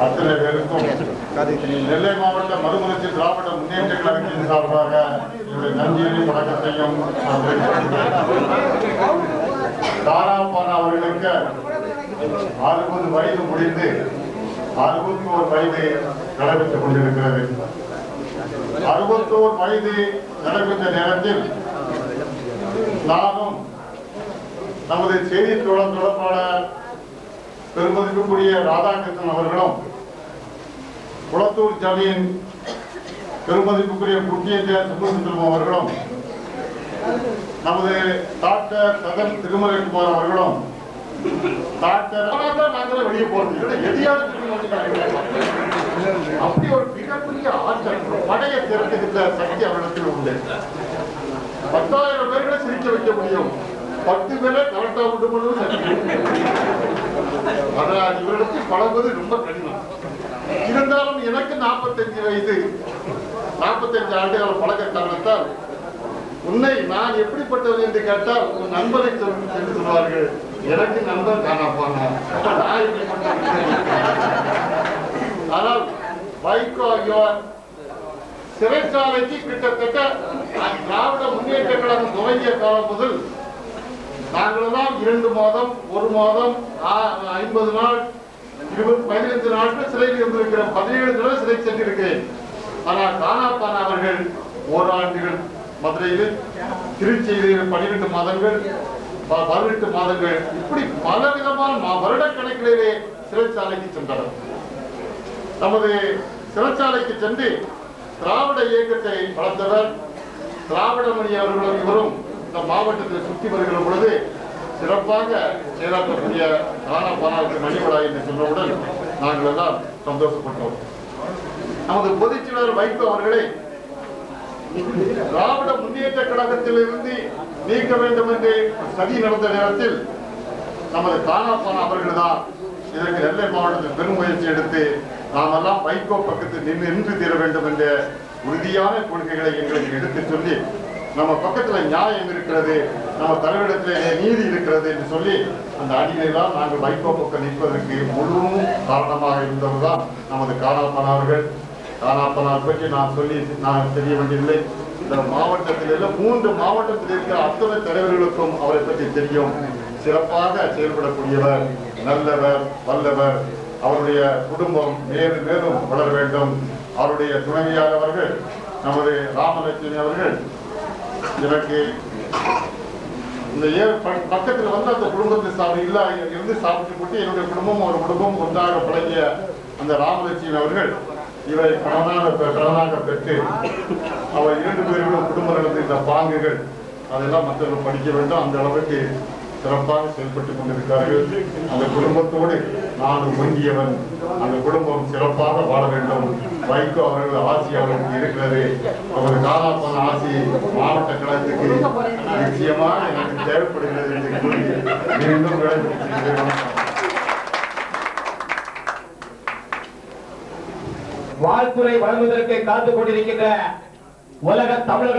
அத்தனை பேருக்கும் நெல்லை மாவட்ட மறுமலர்ச்சி திராவிட முன்னேற்ற கழகத்தின் சார்பாக என்னுடைய நன்றியையும் வணக்கத்தையும் தாராபானா அவர்களுக்கு அறுபது வயது முடிந்து அறுபத்தி ஒரு வயது நடைபெற்றுக் கொண்டிருக்கிறது. அறுபத்தோரு வயது நடைபெற்ற நேரத்தில் நானும் நமது செய்தி தொடர் பெருமதிப்புக்குரிய ராதாகிருஷ்ணன் அவர்களும் குளத்தூர் ஜமீன் பெருமதிப்புக்குரிய குட்டிய சுந்தரம் அவர்களும் நமது டாக்டர் சதன் திருமலைக்குமார் அவர்களும் டாக்டர் நாங்களே வெளியே போறது எதையாவது அப்படி ஒரு மிகப்பெரிய ஆற்றல் படையை திரட்டுகின்ற சக்தி அவரிடத்தில் உண்டு. பத்தாயிரம் பேர்களை சிரிக்க வைக்க முடியும். பத்து பேரை கரெக்டா விட்டு போனது இவரிடத்தில் பழகுவது ரொம்ப கடினம். இருந்தாலும் எனக்கு நாற்பத்தஞ்சு வயது. நாற்பத்தஞ்சு ஆண்டுகள் பழக்க காரணத்தால் உன்னை நான் எப்படிப்பட்டவன் என்று கேட்டால் உன் நண்பனை சொல்லி சென்று சொல்வார்கள். எனக்கு நண்பன் காணா அப்ப நான் எப்படிப்பட்டவன் ஆனால் வைகோ ஆகியோர் சிறைச்சாலைக்கு கிட்டத்தட்ட திராவிட முன்னேற்ற கழகம் துவங்கிய காலம் முதல் நாங்களெல்லாம் இரண்டு மாதம் ஒரு மாதம் ஐம்பது நாள் இருபது பதினைந்து நாட்கள் சிறையில் இருந்திருக்கிறோம். பதினேழு தடவை சிறை சென்றிருக்கிறேன். ஆனால் காணாப்பான அவர்கள் ஓராண்டுகள் மதுரையில் திருச்சியில் பன்னிரெண்டு மாதங்கள் ப- பதினெட்டு மாதங்கள் இப்படி பல விதமான ம- வருடக்கணக்கிலே சிறைச்சாலைக்கு சென்றனர். நமது சிறைச்சாலைக்கு சென்று திராவிட இயக்கத்தை வளர்த்தவர் திராவிடமணி அவர்களும் இவரும் இந்த மாவட்டத்தில் சுற்றி வருகிற பொழுது சிறப்பாக செயலாற்றக்கூடிய தானா பானாவுக்கு மணிவிழா என்று சொன்னவுடன் நாங்கள் எல்லாம் சந்தோஷப்பட்டோம். நமது பொதுச் செயலாளர் வைகோ அவர்களை திராவிட முன்னேற்ற கழகத்தில் இருந்து நீக்க வேண்டும் என்று சதி நடந்த நேரத்தில் நமது தானாப்பான அவர்கள் தான் இதற்கு நெல்லை மாவட்டத்தில் பெரும் முயற்சி எடுத்து நாமெல்லாம் வைகோ பக்கத்தில் நின்று நின்று தீர வேண்டும் என்ற உறுதியான கொள்கைகளை எங்களுக்கு எடுத்துச் சொல்லி நம்ம பக்கத்துல நியாயம் இருக்கிறது நம்ம தலைவரிடத்திலே நீதி இருக்கிறது என்று சொல்லி அந்த அணியிலாம் நாங்கள் வைகோ பக்கம் நிற்பதற்கு முழுவதும் காரணமாக இருந்தவர் தான் நமது காணாப்பனார்கள் காணாப்பனார் பற்றி நான் சொல்லி நான் தெரிய வேண்டியதில்லை. இந்த மாவட்டத்தில் மூன்று மாவட்டத்தில் இருக்கிற அத்தனை தலைவர்களுக்கும் அவரை பற்றி தெரியும். சிறப்பாக செயல்படக்கூடியவர் நல்லவர் வல்லவர். அவருடைய குடும்பம் மேலும் மேலும் வளர வேண்டும். அவருடைய துணைவியார் அவர்கள் நமது ராமலட்சுமி அவர்கள் எனக்கு இந்த ஏ பக்கத்துல வந்து அந்த குடும்பத்தை சாப்பிட இல்லை இருந்து சாப்பிட்டு போட்டு என்னுடைய குடும்பம் ஒரு குடும்பம் ஒன்றாக பழகிய அந்த ராமலட்சுமி அவர்கள் இவரை கணவனாக பெ- கணவனாக பெற்று அவர் இரண்டு பேர்களும் குடும்ப நடந்த இந்த பாங்குகள் அதெல்லாம் மற்றவர்கள் படிக்க வேண்டும். அந்த அளவுக்கு சிறப்பாக செயல்பட்டுக் கொண்டிருக்கிறார்கள். அந்த குடும்பத்தோடு நான் ஒங்கியவன் அந்த குடும்பம் சிறப்பாக வாழ வேண்டும். வைகோ அவர்கள் ஆசி அவர்களுக்கு இருக்கிறது. அவர் காலாப்பான ஆசி மாவட்ட கழகத்துக்கு நிச்சயமாக எனக்கு தேவைப்படுகிறது என்று கூறி மீண்டும் விடைபெறுகிறேன். வாழ்த்துறை வழங்குவதற்கு காத்துக் கொண்டிருக்கின்ற உலக தமிழர்கள்